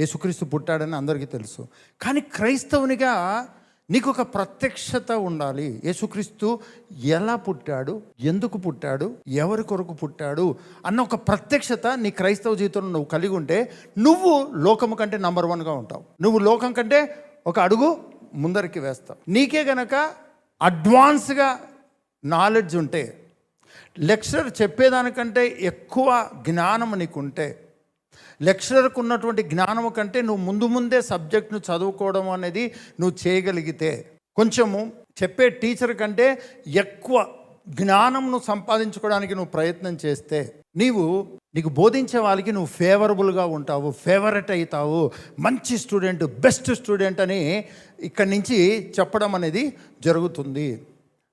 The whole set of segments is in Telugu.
యేసుక్రీస్తు పుట్టాడని అందరికీ తెలుసు. కానీ క్రైస్తవునిగా నీకు ఒక ప్రత్యక్షత ఉండాలి. యేసుక్రీస్తు ఎలా పుట్టాడు? ఎందుకు పుట్టాడు? ఎవరి కొరకు పుట్టాడు? అన్న ఒక ప్రత్యక్షత నీ క్రైస్తవ జీవితంలో నువ్వు కలిగి ఉంటే నువ్వు లోకము కంటే నంబర్ వన్గా ఉంటావు. నువ్వు లోకం కంటే ఒక అడుగు ముందరికి వేస్తావు. నీకే గనక అడ్వాన్స్గా నాలెడ్జ్ ఉంటే లెక్చరర్ చెప్పేదానికంటే ఎక్కువ జ్ఞానం నీకుంటే లెక్చరర్కు ఉన్నటువంటి జ్ఞానం కంటే నువ్వు ముందు ముందే సబ్జెక్ట్ను చదువుకోవడం అనేది నువ్వు చేయగలిగితే కొంచెము చెప్పే టీచర్ కంటే ఎక్కువ జ్ఞానంను సంపాదించుకోవడానికి నువ్వు ప్రయత్నం చేస్తే నీవు నీకు బోధించే వాళ్ళకి నువ్వు ఫేవరబుల్గా ఉంటావు ఫేవరెట్ అవుతావు మంచి స్టూడెంట్ బెస్ట్ స్టూడెంట్ అని ఇక్కడి నుంచి చెప్పడం అనేది జరుగుతుంది.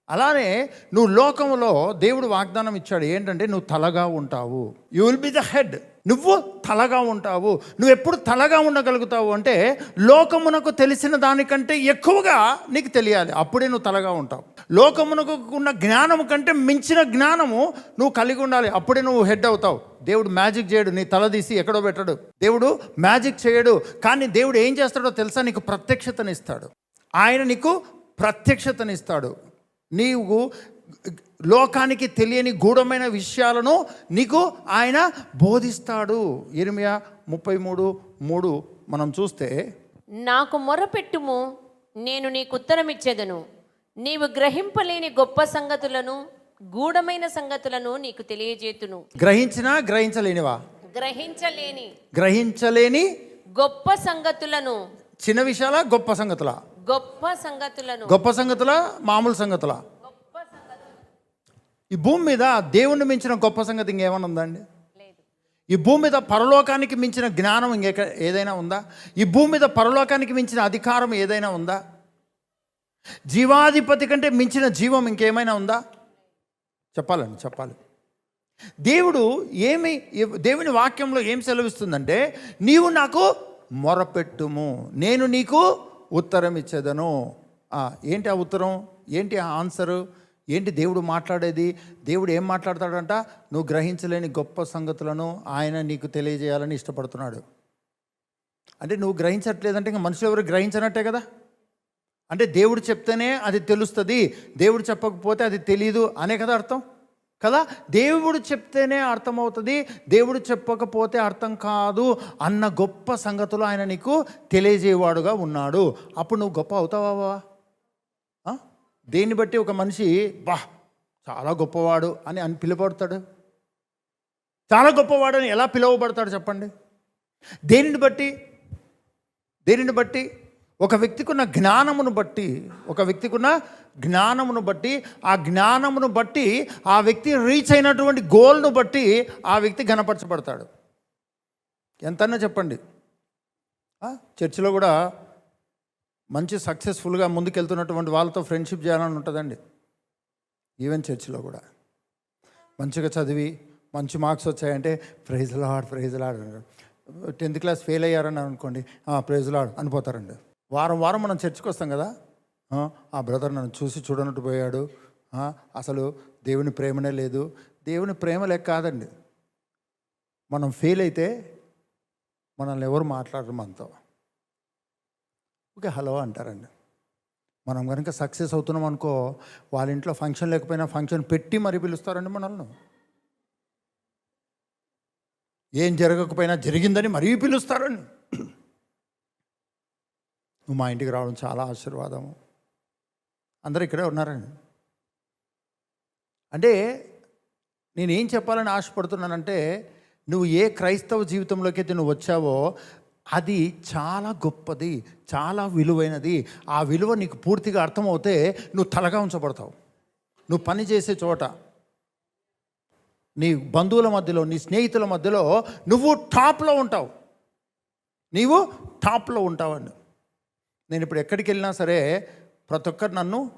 అలానే నువ్వు లోకంలో దేవుడు వాగ్దానం ఇచ్చాడు ఏంటంటే నువ్వు తలగా ఉంటావు. You will be the head నువ్వు తలగా ఉంటావు. నువ్వు ఎప్పుడు తలగా ఉండగలుగుతావు అంటే లోకమునకు తెలిసిన దానికంటే ఎక్కువగా నీకు తెలియాలి. అప్పుడే నువ్వు తలగా ఉంటావు. లోకమునకు ఉన్న జ్ఞానము కంటే మించిన జ్ఞానము నువ్వు కలిగి ఉండాలి. అప్పుడే నువ్వు హెడ్ అవుతావు. దేవుడు మ్యాజిక్ చేయడు. నీ తల తీసి ఎక్కడో పెట్టడు. దేవుడు మ్యాజిక్ చేయడు. కానీ దేవుడు ఏం చేస్తాడో తెలుసా? నీకు ప్రత్యక్షతనిస్తాడు. ఆయన నీకు ప్రత్యక్షతనిస్తాడు. నీవు లోకానికి తెలియని గూఢమైన విషయాలను నీకు ఆయన బోధిస్తాడు. ఇరిమియా ముప్పై మూడు మూడు మనం చూస్తే నాకు మొరపెట్టుము నేను నీకు ఉత్తరమిచ్చేదను. నీవు గ్రహింపలేని గొప్ప సంగతులను గూఢమైన సంగతులను నీకు తెలియజేతును. గ్రహించినా గ్రహించలేనివా? గ్రహించలేని. గ్రహించలేని గొప్ప సంగతులను. చిన్న విషయాల గొప్ప సంగతుల? గొప్ప సంగతులను. గొప్ప సంగతుల మామూలు సంగతుల? ఈ భూమి మీద దేవుణ్ణి మించిన గొప్ప సంగతి ఇంకేమైనా ఉందండి? ఈ భూమి మీద పరలోకానికి మించిన జ్ఞానం ఇంకెక్క ఏదైనా ఉందా? ఈ భూమి మీద పరలోకానికి మించిన అధికారం ఏదైనా ఉందా? జీవాధిపతి కంటే మించిన జీవం ఇంకేమైనా ఉందా? చెప్పాలండి చెప్పాలి. దేవుడు ఏమి దేవుని వాక్యంలో ఏం సెలవిస్తుందంటే నీవు నాకు మొరపెట్టుము నేను నీకు ఉత్తరం ఇచ్చేదను ఏంటి ఆ ఉత్తరం? ఏంటి ఆ ఆన్సరు? ఏంటి దేవుడు మాట్లాడేది? దేవుడు ఏం మాట్లాడతాడంట? నువ్వు గ్రహించలేని గొప్ప సంగతులను ఆయన నీకు తెలియజేయాలని ఇష్టపడుతున్నాడు. అంటే నువ్వు గ్రహించట్లేదంటే ఇంకా మనుషులు ఎవరు గ్రహించనట్టే కదా? అంటే దేవుడు చెప్తేనే అది తెలుస్తుంది దేవుడు చెప్పకపోతే అది తెలియదు అనే కదా అర్థం? కదా? దేవుడు చెప్తేనే అర్థమవుతుంది దేవుడు చెప్పకపోతే అర్థం కాదు అన్న గొప్ప సంగతులు ఆయన నీకు తెలియజేవాడుగా ఉన్నాడు. అప్పుడు నువ్వు గొప్ప అవుతావా దేన్ని బట్టి ఒక మనిషి బా చాలా గొప్పవాడు అని అని పిలువబడతాడు? చాలా గొప్పవాడు అని ఎలా పిలువబడతాడు చెప్పండి? దేనిని బట్టి? దేనిని బట్టి? ఒక వ్యక్తికి ఉన్న జ్ఞానమును బట్టి ఒక వ్యక్తికి ఉన్న జ్ఞానమును బట్టి ఆ జ్ఞానమును బట్టి ఆ వ్యక్తి రీచ్ అయినటువంటి గోల్ను బట్టి ఆ వ్యక్తి ఘనపరచబడతాడు. ఎంతన్నా చెప్పండి. చర్చిలో కూడా మంచి సక్సెస్ఫుల్గా ముందుకెళ్తున్నటువంటి వాళ్ళతో ఫ్రెండ్షిప్ చేయాలని ఉంటుందండి. ఈవెన్ చర్చిలో కూడా. మంచిగా చదివి మంచి మార్క్స్ వచ్చాయంటే ప్రైజ్ లాడ్ ప్రైజ్ లాడ్ టెన్త్ క్లాస్ ఫెయిల్ అయ్యారని అనుకోండి ప్రైజ్ లాడ్ అనిపోతారండి. వారం వారం మనం చర్చికి వస్తాం కదా. ఆ, బ్రదర్ నన్ను చూసి చూడనట్టు పోయాడు. అసలు దేవుని ప్రేమనే లేదు. దేవుని ప్రేమ లెక్క కాదండి. మనం ఫెయిల్ అయితే మనల్ని ఎవరు మాట్లాడరు మనతో. ఓకే హలో అంటారండి. మనం కనుక సక్సెస్ అవుతున్నాం అనుకో వాళ్ళ ఇంట్లో ఫంక్షన్ లేకపోయినా ఫంక్షన్ పెట్టి మరీ పిలుస్తారండి మనల్ని. ఏం జరగకపోయినా జరిగిందని మరీ పిలుస్తారండి. నువ్వు మా ఇంటికి రావడం చాలా ఆశీర్వాదము. అందరూ ఇక్కడే ఉన్నారండి. అంటే నేనేం చెప్పాలని ఆశపడుతున్నానంటే నువ్వు ఏ క్రైస్తవ జీవితంలోకి అయితే నువ్వు వచ్చావో అది చాలా గొప్పది చాలా విలువైనది. ఆ విలువ నీకు పూర్తిగా అర్థమవుతే నువ్వు తలగా ఉంచబడతావు. నువ్వు పని చేసే చోట నీ బంధువుల మధ్యలో నీ స్నేహితుల మధ్యలో నువ్వు టాప్లో ఉంటావు. నీవు టాప్లో ఉంటావండి నేను ఇప్పుడు ఎక్కడికి వెళ్ళినా సరే ప్రతి ఒక్కరు నన్ను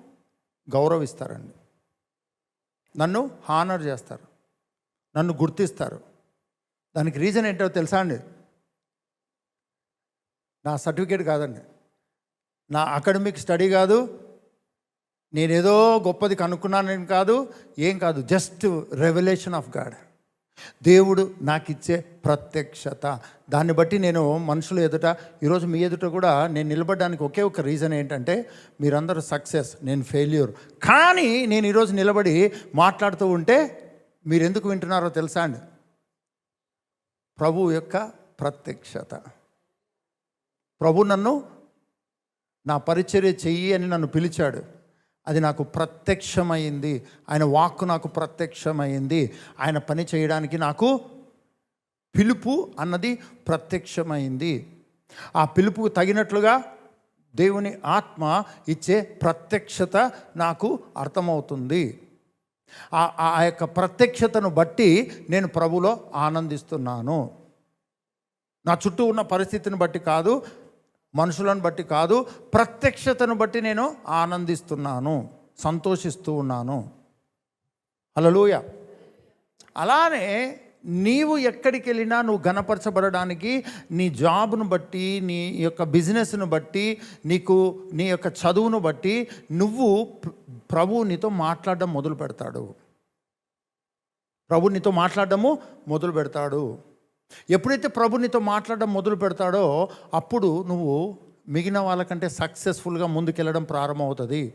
గౌరవిస్తారండి. నన్ను హానర్ చేస్తారు. నన్ను గుర్తిస్తారు. దానికి రీజన్ ఏంటో తెలుసా అండి? నా సర్టిఫికేట్ కాదండి. నా అకాడమిక్ స్టడీ కాదు. నేనేదో గొప్పది కనుక్కున్నానని కాదు ఏం కాదు. Just revolution of God. దేవుడు నాకు ఇచ్చే ప్రత్యక్షత. దాన్ని బట్టి నేను మనుషుల ఎదుట ఈరోజు మీ ఎదుట కూడా నేను నిలబడడానికి ఒకే ఒక రీజన్ ఏంటంటే మీరందరూ సక్సెస్ నేను ఫెయిల్యూర్. కానీ నేను ఈరోజు నిలబడి మాట్లాడుతూ ఉంటే మీరు ఎందుకు వింటున్నారో తెలుసా అండి? ప్రభు యొక్క ప్రత్యక్షత. ప్రభు నన్ను నా పరిచర్య చెయ్యి అని నన్ను పిలిచాడు. అది నాకు ప్రత్యక్షమైంది. ఆయన వాక్కు నాకు ప్రత్యక్షమైంది. ఆయన పని చేయడానికి నాకు పిలుపు అన్నది ప్రత్యక్షమైంది. ఆ పిలుపుకు తగినట్లుగా దేవుని ఆత్మ ఇచ్చే ప్రత్యక్షత నాకు అర్థమవుతుంది. ఆ ఆ యొక్క ప్రత్యక్షతను బట్టి నేను ప్రభులో ఆనందిస్తున్నాను. నా చుట్టూ ఉన్న పరిస్థితిని బట్టి కాదు మనుషులను బట్టి కాదు ప్రత్యక్షతను బట్టి నేను ఆనందిస్తున్నాను సంతోషిస్తూ ఉన్నాను. అలలోయ అలానే నీవు ఎక్కడికి వెళ్ళినా నువ్వు గణపరచబడడానికి నీ జాబ్ను బట్టి నీ యొక్క బిజినెస్ను బట్టి నీకు నీ యొక్క చదువును బట్టి నువ్వు ప్ర- ప్రభువు నీతో మాట్లాడడం మొదలు పెడతాడు ప్రభు నీతో మాట్లాడడము మొదలు పెడతాడు ఎప్పుడైతే ప్రభు నీతో మాట్లాడడం మొదలు పెడతాడో అప్పుడు నువ్వు మిగిలిన వాళ్ళకంటే సక్సెస్ఫుల్గా ముందుకెళ్ళడం ప్రారంభమవుతుంది.